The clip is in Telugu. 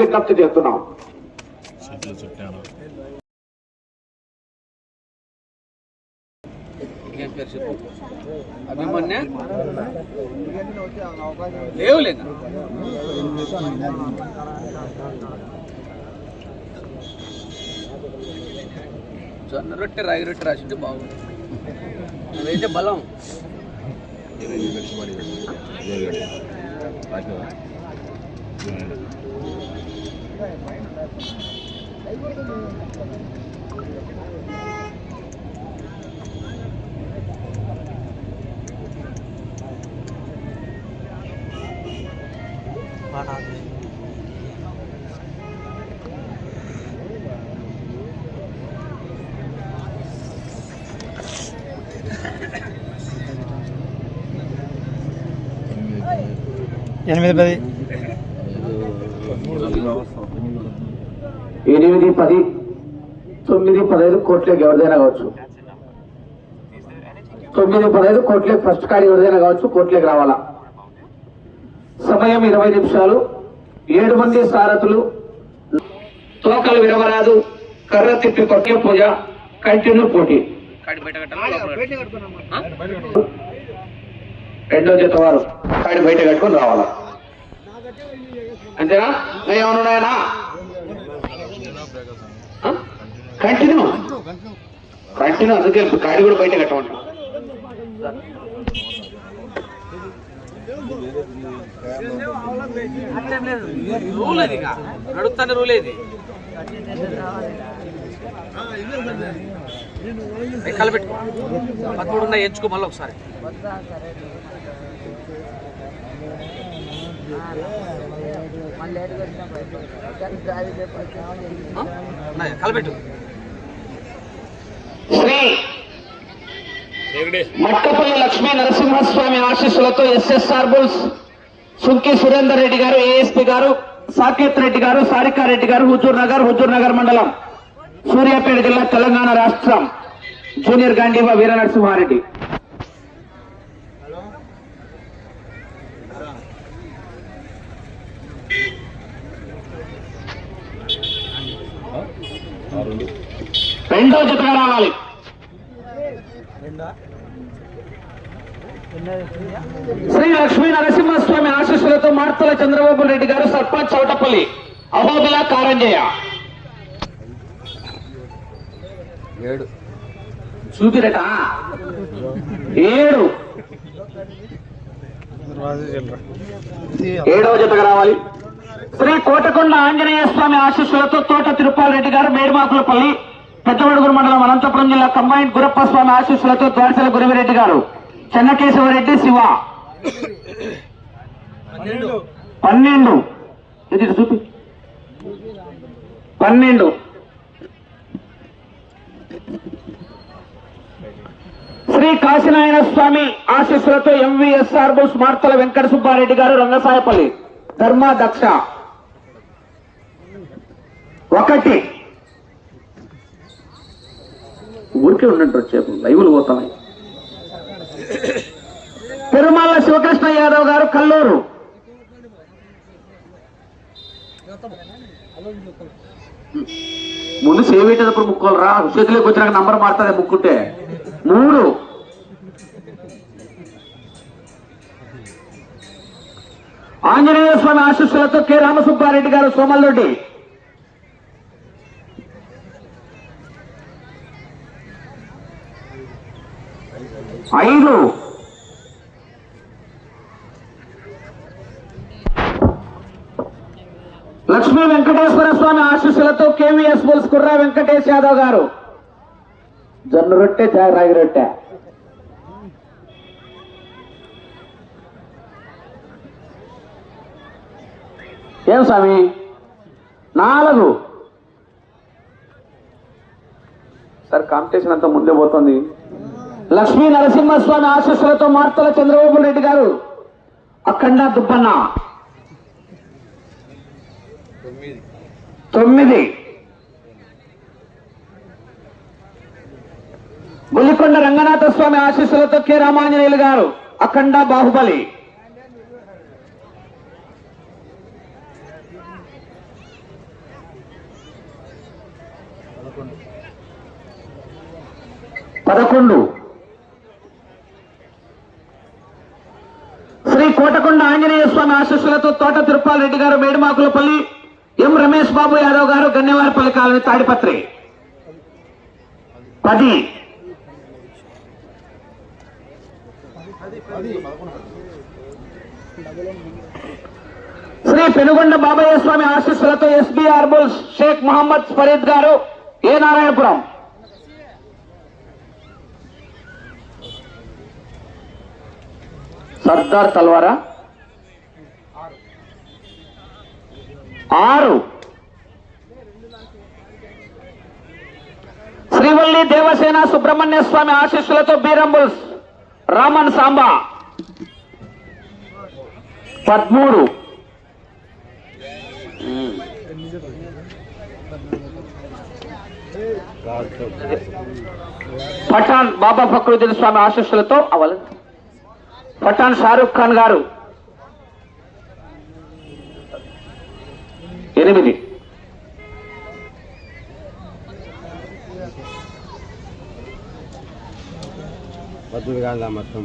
విజ్ఞప్తి చేస్తున్నాం. అభిమన్య? లేవు లేదా జొన్న రొట్టె రాగి రొట్టె రాసింటే బాగుంది అదైతే బలం. పెట్టుబడి ఎనిమిది పది. ఎనిమిది పది తొమ్మిది పదహైదు కోట్లకి ఎవరిదైనా కావచ్చు. తొమ్మిది పదహైదు కోట్లకి ఫస్ట్ కాడి ఎవరిదైనా కావచ్చు కోట్లకి రావాలా. సమయం ఇరవై నిమిషాలు. ఏడు మంది సారథులు. తోకలు విరవరాదు. కర్ర తిప్పి కొట్టే పూజ. కంటిన్యూ పోటీ? రెండో జత వారు. కాడి బయట కట్టుకొని రావాలా. అంతేనా? ఏమన్నాయనా కంటిన్యూ కంటిన్యూ అందుకే కాడి కూడా బయట కట్టమంటాం రూల్ అది ఇక రూల్ ఇది ఎక్కలు పెట్టుకో. పదమూడు ఉన్నాయి ఎంచుకో మళ్ళీ ఒకసారి. కలపెట్టు. శ్రీ మట్టపల్లి లక్ష్మీ నరసింహస్వామి ఆశీస్సులతో SSR bulls Sunki Surender Reddy garu ASP garu Saketh Reddy గారు సారికారెడ్డి గారు హుజూర్ నగర్ హుజూర్ నగర్ మండలం సూర్యాపేట జిల్లా తెలంగాణ రాష్ట్రం జూనియర్ గాంధీవా వీర నరసింహారెడ్డి రెండో జతగా రావాలి. శ్రీ లక్ష్మీ నరసింహస్వామి ఆశీస్సులతో మార్తల చంద్రబాబు రెడ్డి గారు సర్పంచ్ చౌటపల్లి. అహోబిల కారంజయ్య. ఏడు. చూపిరట. ఏడు. ఏడవ జతగా రావాలి. శ్రీ కోటకొండ ఆంజనేయ స్వామి ఆశీస్సులతో తోట తిరుపాల్ రెడ్డి గారు మేడిమాకులపల్లి. పెద్దవడుగురు మండలం అనంతపురం జిల్లా కంబైన్ గురప్ప స్వామి ఆశీస్సులతో ద్వారసల గురివిరెడ్డి గారు. చెన్నకేశవరెడ్డి శివ. పన్నెండు. ఇది చూపి. పన్నెండు. శ్రీ కాశీనారాయణ స్వామి ఆశీస్సులతో ఎంవిఎస్ఆర్ బోస్ మార్తల వెంకట సుబ్బారెడ్డి గారు రంగసాయపల్లి. ధర్మ దక్ష ఒకటి. ఊరికే ఉండండి వచ్చేపు లైవ్లు పోతున్నాయి తిరుమల శివకృష్ణ యాదవ్ గారు కల్లూరు. ముందు సేవ్ ముక్కోలు రా చేతిలోకి వచ్చినాక నంబర్ మారుతుంది ముక్కుంటే. మూడు. ఆంజనేయ స్వామి ఆశీస్సులతో కె. రామసుబ్బారెడ్డి గారు సోమల్రెడ్డి. ఐదు. లక్ష్మీ వెంకటేశ్వర స్వామి ఆశీస్సులతో కేవీఎస్ బుల్స్ కుర్రా వెంకటేష్ యాదవ్ గారు. జొన్న రొట్టె రాగి రొట్టె. ఏం స్వామి? నాలుగు. సార్ కాంపిటీషన్ అంతా ముందే పోతుంది. లక్ష్మీ నరసింహస్వామి ఆశస్సులతో మార్తల చంద్రబాబు రెడ్డి గారు అఖండ దుబ్బన్న. తొమ్మిది. బుల్లికొండ రంగనాథ స్వామి ఆశీస్సులతో కె రామాంజనేయులు గారు అఖండ బాహుబలి. పదకొండు. శ్రీ ఆంజనేయ స్వామి ఆశీస్సులతో తోట తిరుపాల్ రెడ్డి గారు మేడిమాకులపల్లి ఎం రమేష్ బాబు యాదవ్ గారు గన్నేవారిపల్లి కాలనీ తాడిపత్రి. పది. శ్రీ పెనుగొండ బాబయ్య స్వామి ఆశీస్సులతో SBR bulls Shaik Mohammed Farid garu A Narayanapuram. Sardar తల్వారా. ఆరు. శ్రీవల్లి దేవసేన సుబ్రహ్మణ్య స్వామి ఆశీస్సులతో బీరంబుల్స్ రామన్ సాంబా. పద్మూడు. పఠాన్ బాబా ఫక్రుద్దీన్ స్వామి ఆశీస్సులతో అవల పఠాన్ షారూక్ ఖాన్ గారు. ఎనిమిది. పద్మూడు కాదా మొత్తం.